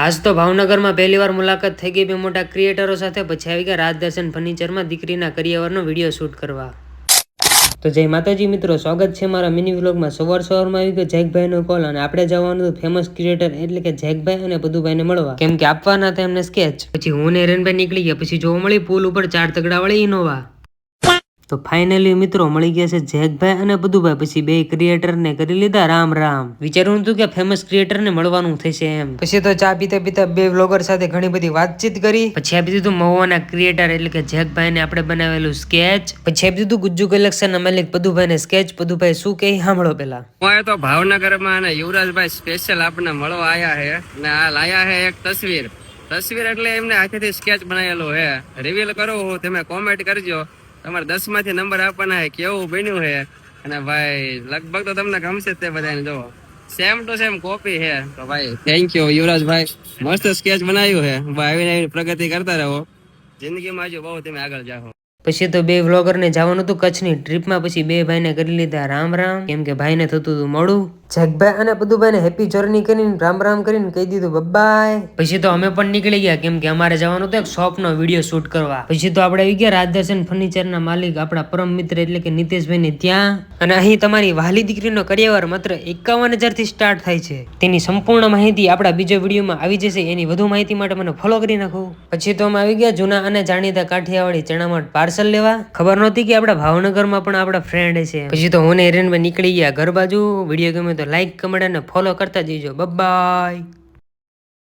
આજ તો ભાવનગરમાં પહેલીવાર મુલાકાત થઈ ગઈ બે મોટા ક્રિએટરો સાથે. પછી આવી ગયા રાજદર્શન ફર્નિચરમાં દીકરીના કરિયરનો વીડિયો શૂટ કરવા. તો જય માતાજી મિત્રો, સ્વાગત છે મારા મિની વ્લોગમાં. સવાર સવારમાં આવી ગયો જેકભાઈનો કોલ અને આપણે જવાનું હતું ફેમસ ક્રિએટર એટલે કે જેકભાઈ અને બધુભાઈને મળવા. કેમ કે આપવાના હતા એમને સ્કેચ પછી હું ને રેનભાઈ નીકળી ગયા. પછી જોવા મળી પુલ ઉપર ચાર તગડા વળી ઇનોવા તો ફાઇનલી મિત્રો મળી ગયા છે જેકભાઈ અને બધુભાઈ. પછી બે ક્રિએટર ને કરી લીધા રામ રામ. વિચારવું હતું કે ફેમસ ક્રિએટર ને મળવાનું થશે એમ. પછી તો ચા પીતા પીતા બે વ્લોગર સાથે ઘણી બધી વાતચીત કરી. પછી આપી દીધું મહુવાના ક્રિએટર એટલે કે જેકભાઈ ને આપણે બનાવેલું સ્કેચ પછી આપી દીધું ગુજ્જુ કલેક્શન ના માલિક પદુભાઈ ને સ્કેચ પદુભાઈ શું કહે સાંભળો પેલા હું તો ભાવનગરમાં અને યુવરાજભાઈ સ્પેશિયલ આપણને મળવા આવ્યા છે. ને આ લાયા છે એક તસવીર. તસવીર એટલે એમને હાથેથી સ્કેચ બનાવેલો છે. રિવીલ કરો તમે કોમેન્ટ કરજો. તમારે દસમાંથી નંબર આપવાના હે કેવું બન્યું છે? અને ભાઈ, લગભગ તો તમને ગમશે તે બધાને જો સેમ ટુ સેમ કોપી છે. તો ભાઈ થેન્ક યુ યુવરાજભાઈ. મસ્ત સ્કેચ બનાવ્યું છે. ભાઈ આવીને પ્રગતિ કરતા રહો. જિંદગીમાં હજુ બહુ તમે આગળ જાઓ. પછી તો બે વ્લોગર ને જવાનું હતું કચ્છની ટ્રીપમાં પછી બે ભાઈને કરી લીધા રામ રામ. કેમ કે ભાઈને થતું હતું મોડું. જગભાઈ અને બધુભાઈ ને હેપી જર્ની કરીને રામ રામ કરીને કહી દીધું બબ્બાય. પછી તો અમે પણ નીકળી ગયા કેમ કે અમારે જવાનું હતું એક શોપ નો વીડિયો શૂટ કરવા. પછી તો આપણે આવી ગયા રાજદર્શન ફર્નિચર ના માલિક આપણા પરમ મિત્ર એટલે કે નિતેશભાઈ ને ત્યાં. અને અહીં તમારી વાલી દીકરીનો કરિયાવર માત્ર એકાવન હજારથી સ્ટાર્ટ થાય છે. તેની સંપૂર્ણ માહિતી આપણા બીજો વિડીયોમાં આવી જશે એની વધુ માહિતી માટે મને ફોલો કરી નાખો. પછી તો અમે આવી ગયા જૂના અને જાણીતા કાઠિયાવાડી ચણામઠ પાર્સલ લેવા? ખબર નહોતી કે આપણા ભાવનગરમાં પણ આપણા ફ્રેન્ડ છે પછી તો હું ને નીકળી ગયા. ઘર બાજુ. વીડિયો ગમે તો લાઈક કમેન્ટ અને ફોલો કરતા જઈજો. બાય